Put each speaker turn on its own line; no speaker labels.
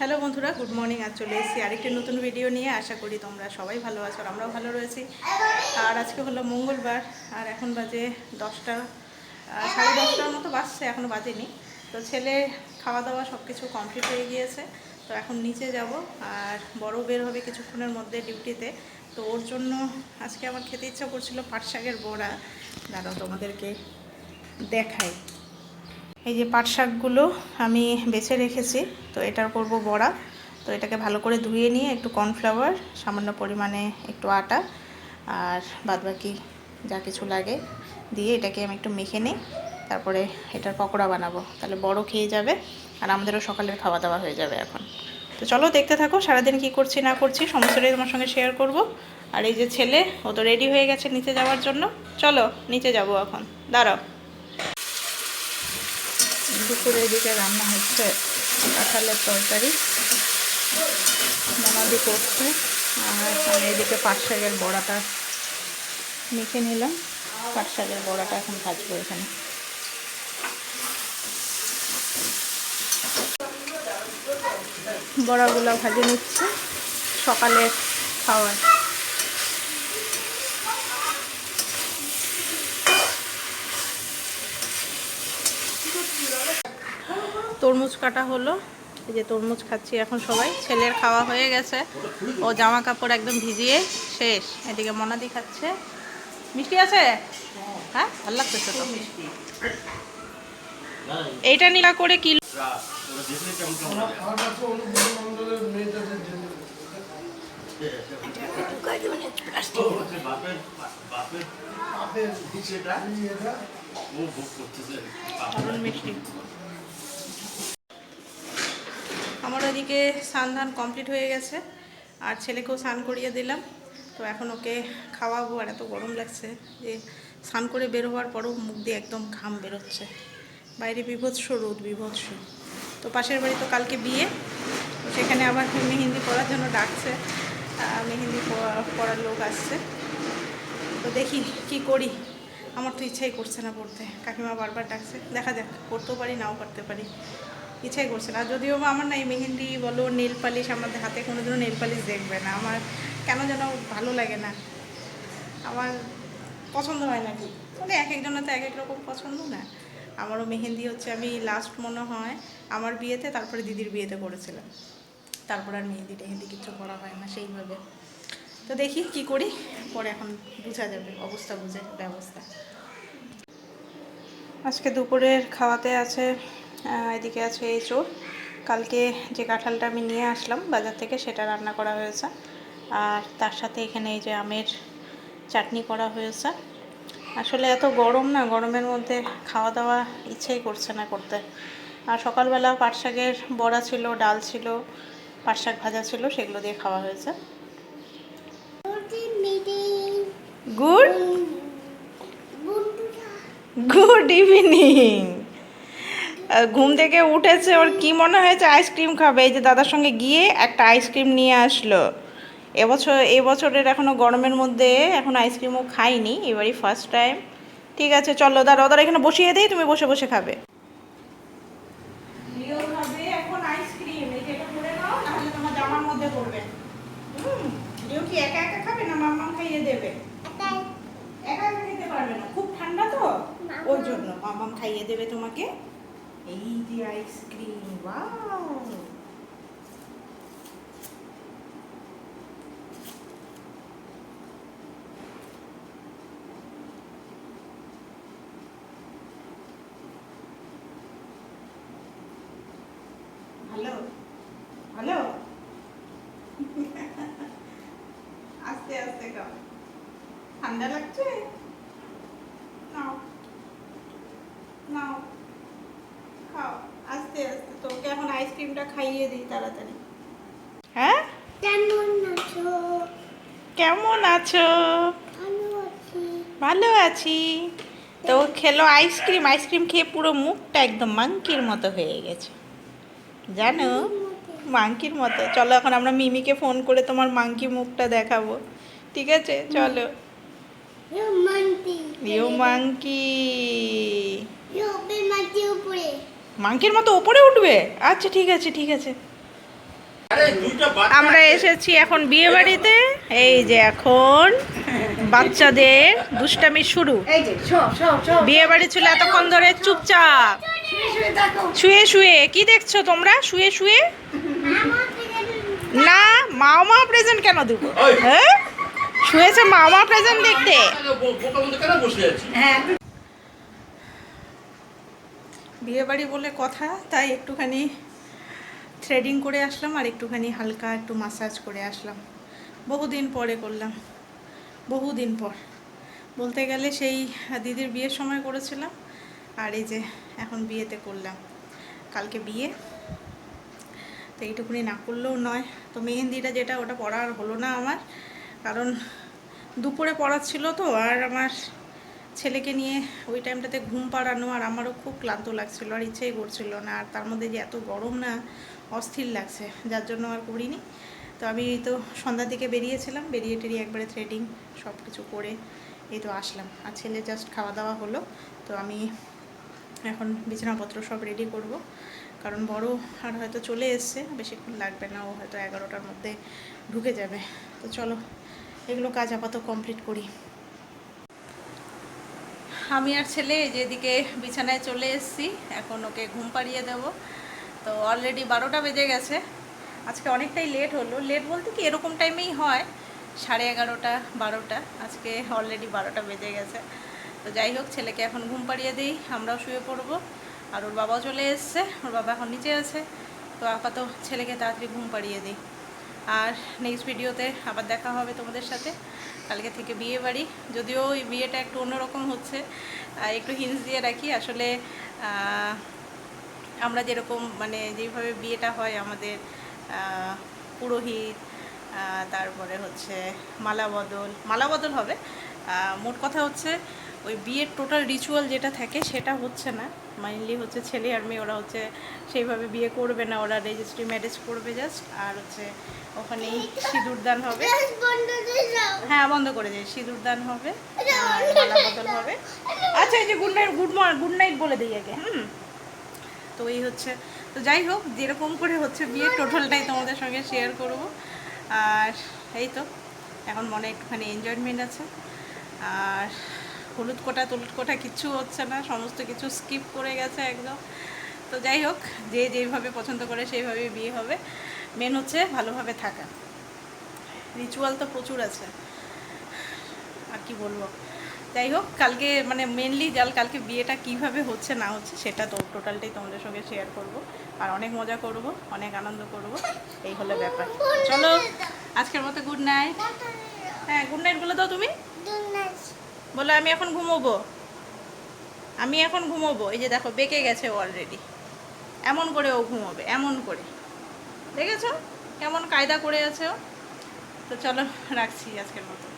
Hello বন্ধুরা, good morning. আজ চলে এসেছি আরেকটি নতুন ভিডিও নিয়ে। আশা করি তোমরা সবাই ভালো আছো আর আমরাও ভালো রয়েছি। আর আজকে হলো মঙ্গলবার, আর এখন বাজে দশটা সাড়ে দশটার মতো বাজছে এখনও বাজেনি। তো ছেলে খাওয়া দাওয়া সব কিছু কমপ্লিট হয়ে গিয়েছে, তো এখন নিচে যাব। আর বড় বের হবে কিছুক্ষণের মধ্যে ডিউটিতে। তো ওর জন্য আজকে আমার খেতে ইচ্ছা করছিল পাট শাকের বড়া। দাঁড়াও তোমাদেরকে দেখাই। এই যে পাট শাকগুলো আমি বেছে রেখেছি, তো এটার করব বড়া। তো এটাকে ভালো করে ধুয়ে নিয়ে একটু কর্নফ্লাওয়ার, সামান্য পরিমাণে একটু আটা আর বাদবাকি যা কিছু লাগে দিয়ে এটাকে আমি একটু মেখে নিই, তারপরে এটার পকোড়া বানাবো। তাহলে বড় খেয়ে যাবে আর আমাদেরও সকালের খাওয়া দাওয়া হয়ে যাবে এখন। তো চলো দেখতে থাকো সারাদিন কি করছি না করছি সমস্তটাই তোমার সঙ্গে শেয়ার করব। আর এই যে ছেলে, ও তো রেডি হয়ে গেছে নিচে যাওয়ার জন্য। চলো, নিচে যাব এখন। দাঁড়াও। দুপুরে এদিকে রান্না হচ্ছে কাঁঠালের তরকারি মামাদি করছে, আর এদিকে পাট শাকের বড়াটা মেখে নিলাম। পাট শাকের বড়াটা এখন ভাজবো এখানে। বড়াগুলো ভাজে নিচ্ছে। সকালে খাওয়ার। তরমুজ কাটা হলো এই যে তরমুজ খাচ্ছি এখন সবাই ছেলের খাওয়া হয়ে গেছে ও জামা কাপড় একদম ভিজিয়ে শেষ এদিকে মনাদি খাচ্ছে মিষ্টি আছে হ্যাঁ ভালো লাগতেছে তো এইটা নিলা করে কি মিষ্টি আমার ওদিকে স্নান ধান কমপ্লিট হয়ে গেছে, আর ছেলেকেও স্নান করিয়ে দিলাম। তো এখন ওকে খাওয়াবো, আর এত গরম লাগছে যে স্নান করে বের হওয়ার পরও মুখ দিয়ে একদম ঘাম বেরোচ্ছে। বাইরে বিভৎস রোদ, বিভৎস। তো পাশের বাড়ি তো কালকে বিয়ে, তো সেখানে আবার মেহেন্দি পড়ার জন্য ডাকছে মেহেন্দি পড়ার লোক আসছে। তো দেখি কি করি, আমার তো ইচ্ছাই করছে না পড়তে। কাকিমা বারবার ডাকছে, দেখা যাক, পড়তেও পারি, নাও করতে পারি। ইচ্ছাই করছে না। যদিও বা আমার না এই মেহেন্দি বলো নেল পালিশ আমাদের হাতে কোনো দিনও নেল পালিশ দেখবে না। আমার কেন যেন ভালো লাগে না। আমার পছন্দ হয় না কি? মানে এক একজনের তো এক এক রকম পছন্দ না। আমারও মেহেন্দি হচ্ছে, আমি লাস্ট মনে হয় আমার বিয়েতে, তারপরে দিদির বিয়েতে করেছিলাম। তারপর আর মেহেন্দি টেহেন্দি কিছু করা হয় না সেইভাবে। তো দেখি কি করি, পরে এখন বোঝা যাবে, অবস্থা বুঝে, ব্যবস্থা। আজকে দুপুরের খাওয়াতে আছে এদিকে আছে এই চোর। কালকে যে কাঁঠালটা আমি নিয়ে আসলাম বাজার থেকে সেটা রান্না করা হয়েছে। আর তার সাথে এখানে এই যে আমের চাটনি করা হয়েছে। আসলে এত গরম না গরমের মধ্যে খাওয়া দাওয়া ইচ্ছেই করছে না করতে। আর সকালবেলা পাট শাকের বড়া ছিল ডাল ছিল পাট শাক ভাজা ছিল সেগুলো দিয়ে খাওয়া হয়েছে। গুড? Good evening. ঘুম থেকে উঠেছে ওর কি মনে হয়েছে আইসক্রিম খাবে? এই যে দাদার সঙ্গে গিয়ে একটা আইসক্রিম নিয়ে আসলো। এবছর এবছরের এখনও গরমের মধ্যে এখন আইসক্রিমও খাইনি এবারই ফার্স্ট টাইম ঠিক আছে চলো দাদা ওদের এখানে বসিয়ে দিই তুমি বসে বসে খাবে। এখন আইসক্রিম এই যে এটা করে নাও নাহলে তোমার জামার মধ্যে পড়বে। হুম লিও কি একা একা খাবে না মাম্মাম খাইয়ে দেবে? একা একা খেতে পারবে না খুব ঠান্ডা তো? ওই জন্য মামাম খাইয়ে দেবে তোমাকে। এই যে আইসক্রিম ওয়াও ভালো ভালো আস্তে আস্তে খাও ঠান্ডা লাগছে নাও নাও খাও আস্তে আস্তে। তোকে এখন আইসক্রিমটা খাইয়ে দিই তাড়াতাড়ি। হ্যাঁ?
কেমন আছো?
কেমন আছো?
ভালো আছি।
তো ও খেলো আইসক্রিম আইসক্রিম খেয়ে পুরো মুখটা একদম মাংকির মতো হয়ে গেছে। জানো? মাংকির মতো। চলো এখন আমরা মিমিকে ফোন করে তোমার মাংকি মুখটা দেখাবো। ঠিক আছে? চলো। You monkey.
রোবে মাটি উপরে।
মাংকির মতো ওপরে উঠবে? আচ্ছা ঠিক আছে ঠিক আছে। আমরা এসেছি এখন বিয়ে বাড়িতে এই যে এখন বাচ্চাদের দুষ্টামি শুরু। বিয়ে বাড়ি ছিল এতক্ষণ ধরে চুপচাপ।
শুয়ে শুয়ে দেখো
শুয়ে শুয়ে কি দেখছ তোমরা? শুয়ে শুয়ে? না মাও মা প্রেজেন্ট কেন দেবো? হ্যাঁ? শুয়েছে মাও মা প্রেজেন্ট দেখতে।
বোকা মতো কেন বসে আছি
হ্যাঁ
বিয়ে বাড়ি বলে কথা, তাই একটুখানি থ্রেডিং করে আসলাম আর একটুখানি হালকা একটু মাসাজ করে আসলাম। বহুদিন পরে করলাম, বহুদিন পর। বলতে গেলে সেই দিদির বিয়ের সময় করেছিলাম আর এই যে এখন বিয়েতে করলাম। কালকে বিয়ে, তো এইটুকুনি না করলেও নয়। তো মেহেন্দিটা যেটা, ওটা পড়া আর হলো না আমার। কারণ দুপুরে পড়াচ্ছিল তো, আর আমার ছেলেকে নিয়ে ওই টাইমটাতে ঘুম পাড়ানো আর আমারও খুব ক্লান্ত লাগছিল আর ইচ্ছেই করছিল না। আর তার মধ্যে যে এত গরম না, অস্থির লাগছে, যার জন্য আর করিনি। তো আমি তো সন্ধ্যার দিকে বেরিয়েছিলাম, বেরিয়ে টেরিয়ে একবারে থ্রেডিং সব কিছু করে এই তো আসলাম। আর ছেলে জাস্ট খাওয়া দাওয়া হলো, তো আমি এখন বিছানাপত্র সব রেডি করব। কারণ বড় আর হয়তো চলে এসছে, বেশিক্ষণ লাগবে না, ও হয়তো এগারোটার মধ্যে ঢুকে যাবে। তো চলো, এগুলো কাজ আপাতত কমপ্লিট করি। আমি আর ছেলে যেদিকে বিছানায় চলে এসেছি। এখন ওকে ঘুম পাড়িয়ে দেব। তো অলরেডি বারোটা বেজে গেছে। আজকে অনেকটাই লেট হলো। লেট বলতে কি এরকম টাইমেই হয়। সাড়ে এগারোটা, বারোটা। আজকে অলরেডি বারোটা বেজে গেছে। তো যাই হোক, ছেলেকে এখন ঘুম পাড়িয়ে দিই। আমরাও শুয়ে পড়ব। আর ওর বাবাও চলে এসছে। ওর বাবা এখন নিচে আছে। তো আপাতত ছেলেকে তাড়াতাড়ি ঘুম পাড়িয়ে দিই। আর নেক্সট ভিডিওতে আবার দেখা হবে তোমাদের সাথে। কালকে থেকে বিয়ে বাড়ি। যদিও ওই বিয়েটা একটু অন্যরকম হচ্ছে একটু হিন্স দিয়ে রাখি। আসলে আমরা যেরকম মানে যেভাবে বিয়েটা হয় আমাদের পুরোহিত তারপরে হচ্ছে মালা বদল। মালা বদল হবে। মোট কথা হচ্ছে ওই বিয়ের টোটাল রিচুয়াল যেটা থাকে সেটা হচ্ছে না। মাইনলি হচ্ছে ছেলে আর মেয়ে ওরা হচ্ছে সেইভাবে বিয়ে করবে না ওরা রেজিস্ট্রি ম্যারেজ করবে জাস্ট আর হচ্ছে ওখানেই সিঁদুরদান হবে। হ্যাঁ বন্ধ করে দিই সিঁদুরদান হবে বদল হবে। আচ্ছা এই যে good night good morning good night বলে দিই আগে হুম? তো এই হচ্ছে তো যাই হোক যেরকম করে হচ্ছে বিয়ের টোটালটাই তোমাদের সঙ্গে শেয়ার করব। আর এই তো এখন মনে একটুখানি এনজয়মেন্ট আছে। আর হলুদ কোটা টলুদ কোটা কিচ্ছু হচ্ছে না, সমস্ত কিছু স্কিপ করে গেছে একদম। তো যাই হোক, যে যেইভাবে পছন্দ করে সেইভাবে বিয়ে হবে। মেন হচ্ছে ভালোভাবে থাকা। রিচুয়াল তো প্রচুর আছে। আর কি বলব? যাই হোক, কালকে মানে মেনলি যাল কালকে বিয়েটা কীভাবে হচ্ছে না হচ্ছে সেটা তো টোটালটাই তোমাদের সঙ্গে শেয়ার করব। আর অনেক মজা করব, অনেক আনন্দ করব, এই হলো ব্যাপার। চলো, আজকের মতো গুড নাইট হ্যাঁ গুড নাইট বলে দাও তুমি। বলো, আমি এখন ঘুমোবো। আমি এখন ঘুমোবো। এই যে দেখো, বেঁকে গেছে অলরেডি এমন করে ও ঘুমোবে, এমন করে। দেখেছ? কেমন কায়দা করে আছে ও? তো চলো, রাখছি আজকের মতো।